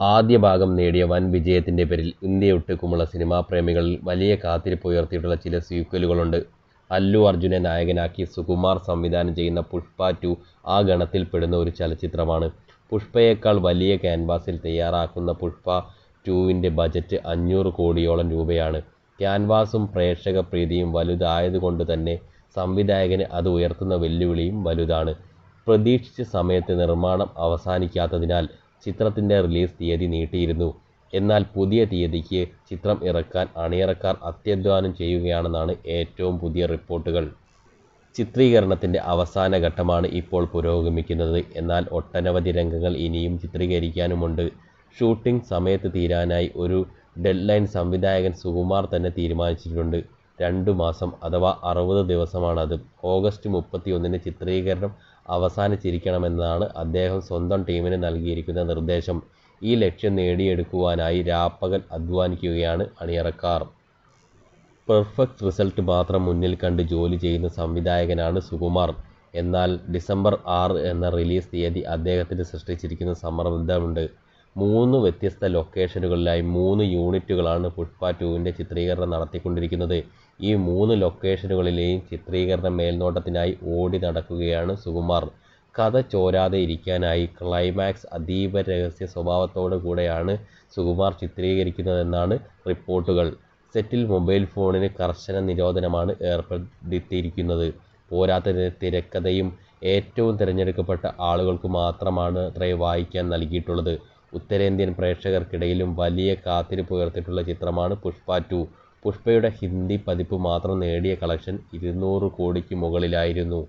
ആദ്യ ഭാഗം നേടിയ വൻ വിജയത്തിന്റെ പേരിൽ ഇന്ത്യ ഒട്ടുക്കുമുള്ള സിനിമാ പ്രേമികളിൽ വലിയ കാത്തിരിപ്പ് ഉയർത്തിയിട്ടുള്ള ചില സീക്വലുകളുണ്ട്. അല്ലു അർജുനെ നായകനാക്കി സുകുമാർ സംവിധാനം ചെയ്യുന്ന പുഷ്പ ടു ആ ഗണത്തിൽപ്പെടുന്ന ഒരു ചലച്ചിത്രമാണ്. പുഷ്പയേക്കാൾ വലിയ ക്യാൻവാസിൽ തയ്യാറാക്കുന്ന പുഷ്പ ടുവിന്റെ ബജറ്റ് അഞ്ഞൂറ് കോടിയോളം രൂപയാണ്. ക്യാൻവാസും പ്രേക്ഷക പ്രീതിയും വലുതായതുകൊണ്ട് തന്നെ സംവിധായകന് അത് ഉയർത്തുന്ന വെല്ലുവിളിയും വലുതാണ്. പ്രതീക്ഷിച്ച സമയത്ത് നിർമ്മാണം അവസാനിക്കാത്തതിനാൽ ചിത്രത്തിന്റെ റിലീസ് തീയതി നീട്ടിയിരുന്നു. എന്നാൽ പുതിയ തീയതിക്ക് ചിത്രം ഇറക്കാൻ അണിയറക്കാർ അത്യധ്വാനം ചെയ്യുകയാണെന്നാണ് ഏറ്റവും പുതിയ റിപ്പോർട്ടുകൾ. ചിത്രീകരണത്തിന്റെ അവസാന ഘട്ടമാണ് ഇപ്പോൾ പുരോഗമിക്കുന്നത്. എന്നാൽ ഒട്ടനവധി രംഗങ്ങൾ ഇനിയും ചിത്രീകരിക്കാനുമുണ്ട്. ഷൂട്ടിംഗ് സമയത്ത് തീരാനായി ഒരു ഡെഡ്ലൈൻ സംവിധായകൻ സുകുമാർ തന്നെ തീരുമാനിച്ചിട്ടുണ്ട്. രണ്ടു മാസം അഥവാ അറുപത് അത് ഓഗസ്റ്റ് മുപ്പത്തിയൊന്നിന് ചിത്രീകരണം അവസാനിച്ചിരിക്കണമെന്നാണ് അദ്ദേഹം സ്വന്തം ടീമിന് നൽകിയിരിക്കുന്ന നിർദ്ദേശം. ഈ ലക്ഷ്യം നേടിയെടുക്കുവാനായി രാപ്പകൽ അധ്വാനിക്കുകയാണ് അണിയറക്കാർ. പെർഫെക്റ്റ് റിസൾട്ട് മാത്രം മുന്നിൽ കണ്ട് ജോലി ചെയ്യുന്ന സംവിധായകനാണ് സുകുമാർ. എന്നാൽ ഡിസംബർ ആറ് എന്ന റിലീസ് തീയതി അദ്ദേഹത്തിന് സൃഷ്ടിച്ചിരിക്കുന്ന സമ്മർദ്ദമുണ്ട്. മൂന്ന് വ്യത്യസ്ത ലൊക്കേഷനുകളിലായി മൂന്ന് യൂണിറ്റുകളാണ് പുഷ്പ ടുവിന്റെ ചിത്രീകരണം നടത്തിക്കൊണ്ടിരിക്കുന്നത്. ഈ മൂന്ന് ലൊക്കേഷനുകളിലെയും ചിത്രീകരണ മേൽനോട്ടത്തിനായി ഓടി നടക്കുകയാണ് സുകുമാർ. കഥ ചോരാതെ ഇരിക്കാനായി ക്ലൈമാക്സ് അതീവ രഹസ്യ സ്വഭാവത്തോടു കൂടെയാണ് സുകുമാർ ചിത്രീകരിക്കുന്നതെന്നാണ് റിപ്പോർട്ടുകൾ. സെറ്റിൽ മൊബൈൽ ഫോണിന് കർശന നിരോധനമാണ് ഏർപ്പെടുത്തിയിരിക്കുന്നത്. പോരാത്തതിന് തിരക്കഥയും ഏറ്റവും തിരഞ്ഞെടുക്കപ്പെട്ട ആളുകൾക്ക് മാത്രമാണ് അത്രയും വായിക്കാൻ നൽകിയിട്ടുള്ളത്. ഉത്തരേന്ത്യൻ പ്രേക്ഷകർക്കിടയിലും വലിയ കാത്തിരിപ്പ് ഉയർത്തിയിട്ടുള്ള ചിത്രമാണ് പുഷ്പ ടു. പുഷ്പയുടെ ഹിന്ദി പതിപ്പ് മാത്രം നേടിയ കളക്ഷൻ ഇരുന്നൂറ് കോടിക്ക് മുകളിലായിരുന്നു.